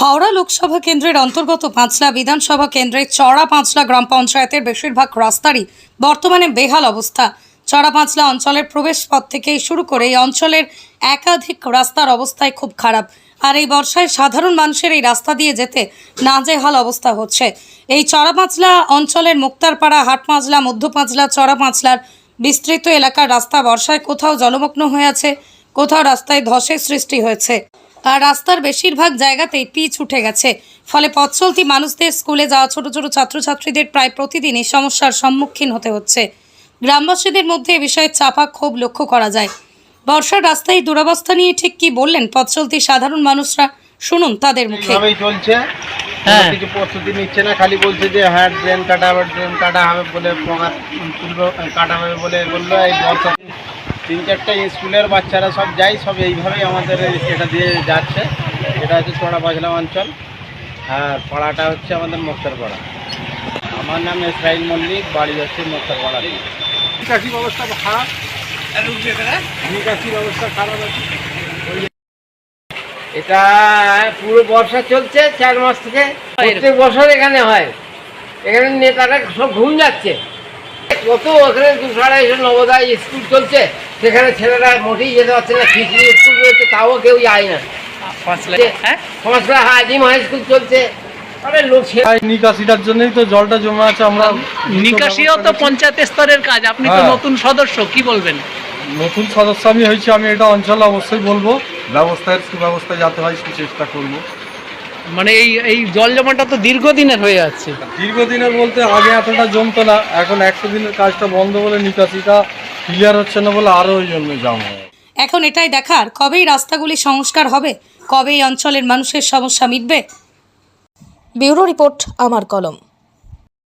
হাওড়া লোকসভা কেন্দ্রের অন্তর্গত পাঁচলা বিধানসভা কেন্দ্রের চড়া পাঁচলা গ্রাম পঞ্চায়েতের বেশিরভাগ রাস্তারই বর্তমানে বেহাল অবস্থা। চড়া পাঁচলা অঞ্চলের প্রবেশ পথ থেকেই শুরু করে এই অঞ্চলের একাধিক রাস্তার অবস্থায় খুব খারাপ। আর এই বর্ষায় সাধারণ মানুষের এই রাস্তা দিয়ে যেতে নাজেহাল অবস্থা হচ্ছে। এই চড়া পাঁচলা অঞ্চলের মুক্তারপাড়া, হাট পাঁচলা, মধ্য পাঁচলা, চড়া পাঁচলার বিস্তৃত এলাকার রাস্তা বর্ষায় কোথাও জলমগ্ন হয়ে আছে, কোথাও রাস্তায় ধসের সৃষ্টি হয়েছে। আর রাস্তার বেশিরভাগ জায়গাতেই পিচ উঠে গেছে। ফলে পথ চলতি মানুষদের স্কুলে যাওয়া ছোট ছোট ছাত্রছাত্রীদের প্রায় প্রতিদিনই সমস্যার সম্মুখীন হতে হচ্ছে। গ্রামবাসীদের মধ্যে এ বিষয়ে চাপা ক্ষোভ লক্ষ্য করা যায়। বর্ষার রাস্তায় দুরাবস্থা নিয়ে ঠিক কি বললেন পথ চলতি সাধারণ মানুষরা? শুনুন তাদের মুখে। চলছে। হ্যাঁ। কিছু প্রস্তুতি নিচ্ছে না খালি বলছে যে হ্যাঁ ড্রেন কাটা হবে ড্রেন কাটা হবে বলে কাটা হবে বলে বলল এই বর্ষা তিন চারটে স্কুলের বাচ্চারা সব যায় সব এইভাবেই আমাদের এটা দিয়ে যাচ্ছে। এটা হচ্ছে চড়া বাজলা অঞ্চল আর পাড়াটা হচ্ছে আমাদের মুক্তার পাড়া আমার নাম ইসরাইল মল্লিক বাড়ি হচ্ছে মুক্তার পাড়া নিকাশি ব্যবস্থা খারাপ। নিকাশি ব্যবস্থা খারাপ আছে। এটা পুরো বর্ষা চলছে চার মাস থেকে। প্রত্যেক বছর এখানে হয়। এখানে নেতারা সব ঘুম যাচ্ছে। কত ওখানে দুশো আড়াইশো নবোদয় স্কুল চলছে। সেখানে ছেলেরা মোটেই যেতে পারছে না খিচড়ি স্কুল রয়েছে তাও কেউ যায় না। হ্যাঁ? হাই স্কুল চলছে। নিকাশিটার জন্যই তো জলটা জমে আছে আমরা নিকাশিও তো পঞ্চায়েত স্তরের কাজ আপনি তো হ্যাঁ। নতুন সদস্য কি বলবেন? নতুন সদস্য আমি হয়েছি আমি এটা অঞ্চলে অবশ্যই বলব। সুব্যবস্থা যাতে হয় সে চেষ্টা করব। মানে এই এই জল জমাটা তো দীর্ঘদিনের হয়ে যাচ্ছে দীর্ঘদিনের বলতে আগে এতটা জমতো না এখন একশো দিনের কাজটা বন্ধ বলে নিকাশিটা ক্লিয়ার হচ্ছে না বলে আরও ওই জন্য জাম হয় এখন এটাই দেখার কবেই রাস্তাগুলি সংস্কার হবে কবে এই অঞ্চলের মানুষের সমস্যা মিটবে? ব্যুরো রিপোর্ট, আমার কলম।